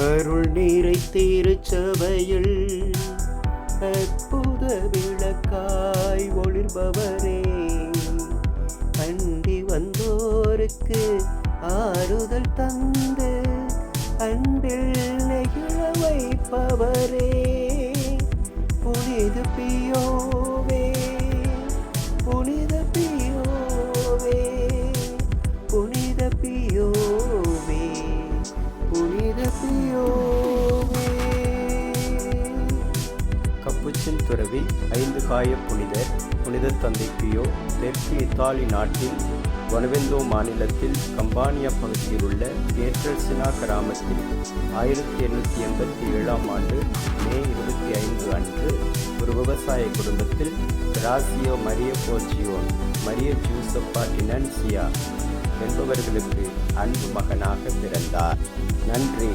அருள் நீரை திருச்சபையில் அற்புத விளக்காய் ஒளிர்பவரே. அண்டி வந்தோருக்கு ஆறுதல் தந்து அன்பில் நெகிழ வைப்பவரே. புனித பி கப்புச்சின் துறவி ஐந்து காய புனிதர் புனித தந்தை பியோ தெற்கு இத்தாலி நாட்டில் வனவெந்தோ மாநிலத்தில் கம்பானியா பகுதியில் உள்ள ஏற்றல்சினா கிராமத்தில் ஆயிரத்தி எண்ணூற்றி எண்பத்தி ஏழாம் ஆண்டு மே இருபத்தி ஐந்து அன்று ஒரு விவசாய குடும்பத்தில் கிராசியோ மரிய போர்ஜியோன் மரிய ஜூசப்பா டினன்சியா என்பவர்களுக்கு அன்பு மகனாக பிறந்தார். நன்றி.